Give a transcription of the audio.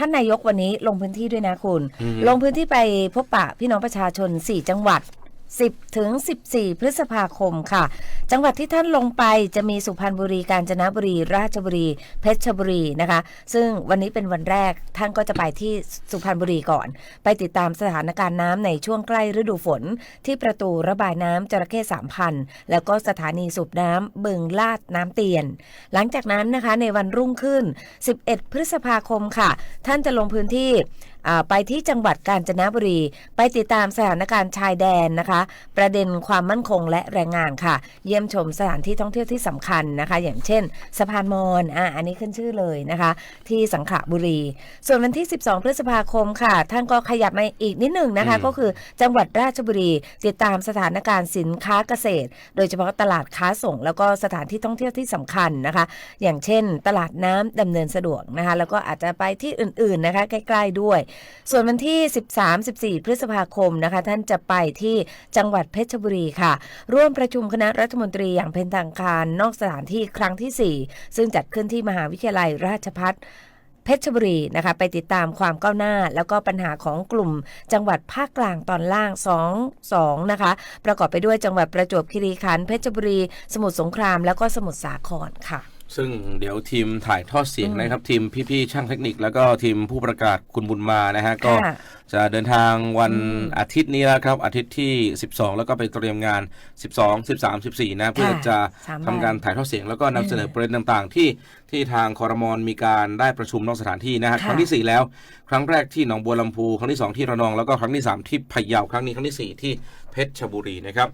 ท่านนายกวันนี้ลงพื้นที่ด้วยนะคุณอืมลงพื้นที่ไปพบปะพี่น้องประชาชน 4 จังหวัด 10ถึง14 พฤษภาคมค่ะ จังหวัดที่ท่านลงไปจะมีสุพรรณบุรีกาญจนบุรี ราชบุรี เพชรบุรีนะคะ ซึ่งวันนี้เป็นวันแรกท่านก็จะไปที่สุพรรณบุรีก่อน ไปติดตามสถานการณ์น้ำในช่วงใกล้ฤดูฝน ที่ประตูระบายน้ำจระเข้สามพันแล้วก็สถานีสูบน้ำบึงลาดน้ำเตียน หลังจากนั้นนะคะในวันรุ่งขึ้น 11 พฤษภาคมค่ะ ท่านจะลงพื้นที่ไปที่จังหวัดกาญจนบุรี ไปติดตามสถานการณ์ชายแดนนะคะ ประเด็นความมั่นคงและแรงงานค่ะ เยี่ยมชมสถานที่ท่องเที่ยวที่สำคัญนะคะ อย่างเช่น สะพานมอญอะอันนี้ขึ้นชื่อเลยนะคะ ที่สังขละบุรี ส่วนวันที่ 12 พฤษภาคมค่ะ ท่านก็ขยับมาอีกนิดหนึ่งนะคะอืมก็คือจังหวัดราชบุรี ติดตามสถานการณ์สินค้าเกษตร โดยเฉพาะตลาดค้าส่ง แล้วก็สถานที่ท่องเที่ยวที่สำคัญนะคะ อย่างเช่น ตลาดน้ำดำเนินสะดวกนะคะ แล้วก็อาจจะไปที่อื่นๆนะคะ ใกล้ ๆด้วยส่วนวันที่ 13-14 พฤษภาคมนะคะ ท่านจะไปที่จังหวัดเพชรบุรีค่ะ ร่วมประชุมคณะรัฐมนตรีอย่างเป็นทางการนอกสถานที่ครั้งที่ 4 ซึ่งจัดขึ้นที่มหาวิทยาลัยราชภัฏเพชรบุรีนะคะไปติดตามความก้าวหน้า แล้วก็ปัญหาของกลุ่มจังหวัดภาคกลางตอนล่าง2 2นะคะ ประกอบไปด้วยจังหวัดประจวบคีรีขันธ์เพชรบุรี สมุทรสงครามแล้วก็สมุทรสาครค่ะ ซึ่งเดี๋ยวทีมถ่ายทอดเสียงอืมนะครับ ทีมพี่ๆช่างเทคนิค แล้วก็ทีมผู้ประกาศคุณบุญมานะฮะก็ค่ะจะเดินทางวันอืมอาทิตย์นี้แล้วครับ อาทิตย์ที่ 12 แล้วก็ไปเตรียมงาน 12 13 14 นะเพื่อจะสามทำวันการถ่ายทอดเสียง แล้วก็นำเสนอประเด็นต่างๆ ที่ที่ทางคอรมอนมีการได้ประชุมนอกสถานที่นะฮะค่ะครั้งที่ 4 แล้ว ครั้งแรกที่หนองบัวลำพู ครั้งที่ 2 ที่ระนองแล้วก็ครั้งที่ 3 ที่พะเยาครั้งนี้ครั้งที่ 4 ที่เพชรบุรีนะครับ